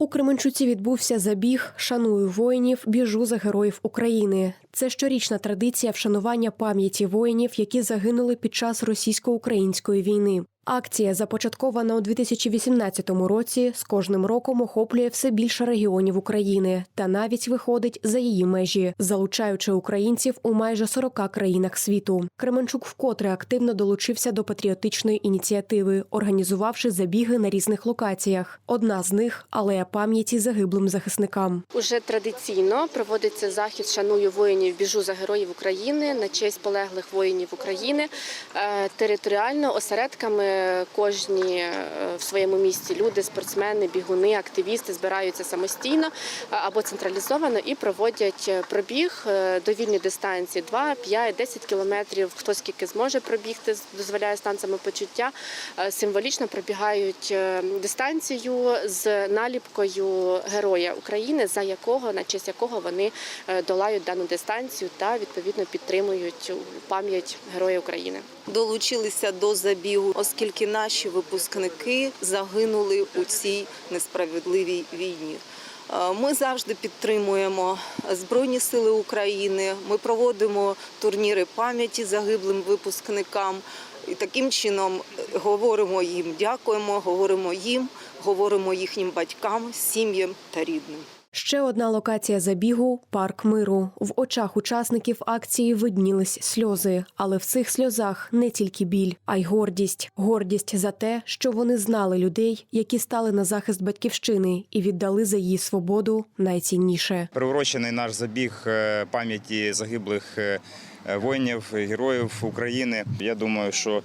У Кременчуці відбувся забіг Шаную воїнів, біжу за героїв України. Це щорічна традиція вшанування пам'яті воїнів, які загинули під час російсько-української війни. Акція, започаткована у 2018 році, з кожним роком охоплює все більше регіонів України та навіть виходить за її межі, залучаючи українців у майже 40 країнах світу. Кременчук вкотре активно долучився до патріотичної ініціативи, організувавши забіги на різних локаціях. Одна з них алея пам'яті загиблим захисникам. Уже традиційно проводиться захід Шаную воїнів, біжу за героїв України на честь полеглих воїнів України. Е, Територіально осередками кожні е, в своєму місті люди, спортсмени, бігуни, активісти збираються самостійно е, або централізовано і проводять е, пробіг довільні дистанції 2, 5, 10 кілометрів. Хто скільки зможе пробігти, дозволяє стан самопочуття. Е, Символічно пробігають дистанцію з наліпкою героя України, за якого на честь якого вони долають дану дистанцію та відповідно підтримують пам'ять Героя України. долучилися до забігу, оскільки наші випускники загинули у цій несправедливій війні. Е, Ми завжди підтримуємо Збройні Сили України. Ми проводимо турніри пам'яті загиблим випускникам. І таким чином говоримо їм, дякуємо, говоримо їм, говоримо їхнім батькам, сім'ям та рідним. Ще одна локація забігу парк миру. В очах учасників акції виднілись сльози, але в цих сльозах не тільки біль, а й гордість. Гордість за те, що вони знали людей, які стали на захист батьківщини і віддали за її свободу найцінніше. Приурочений наш забіг е, пам'яті загиблих е, воїнів, героїв України. Я думаю, що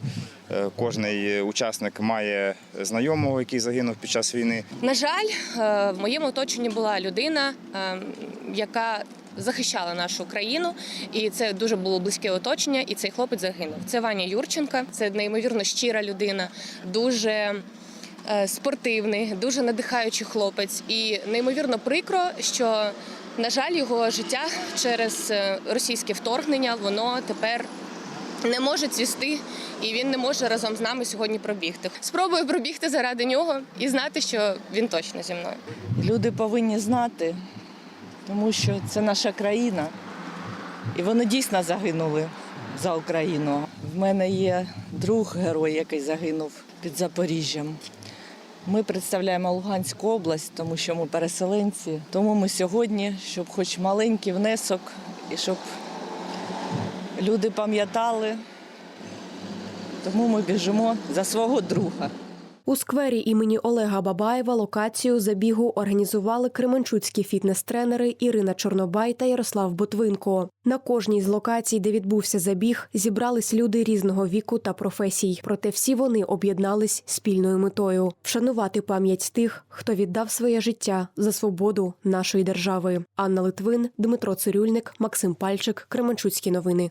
е, кожний учасник має знайомого, який загинув під час війни. На жаль, е, в моєму оточенні була людина, е, яка захищала нашу країну, і це дуже було близьке оточення. І цей хлопець загинув. Це Ваня Юрченка, це неймовірно щира людина, дуже е, спортивний, дуже надихаючий хлопець. І неймовірно прикро, що на жаль, його життя через е, російське вторгнення воно тепер не може цвісти, і він не може разом з нами сьогодні пробігти. Спробую пробігти заради нього і знати, що він точно зі мною. Люди повинні знати, тому що це наша країна, і вони дійсно загинули за Україну. В мене є друг герой, який загинув під Запоріжжям. Ми представляємо Луганську область, тому що ми переселенці. Тому ми сьогодні, щоб хоч маленький внесок, і щоб люди пам'ятали, тому ми біжимо за свого друга. У сквері імені Олега Бабаєва локацію забігу організували кременчуцькі фітнес-тренери Ірина Чорнобай та Ярослав Ботвинко. На кожній з локацій, де відбувся забіг, зібрались люди різного віку та професій. Проте всі вони об'єднались спільною метою вшанувати пам'ять тих, хто віддав своє життя за свободу нашої держави. Анна Литвин, Дмитро Цирюльник, Максим Пальчик, Кременчуцькі новини.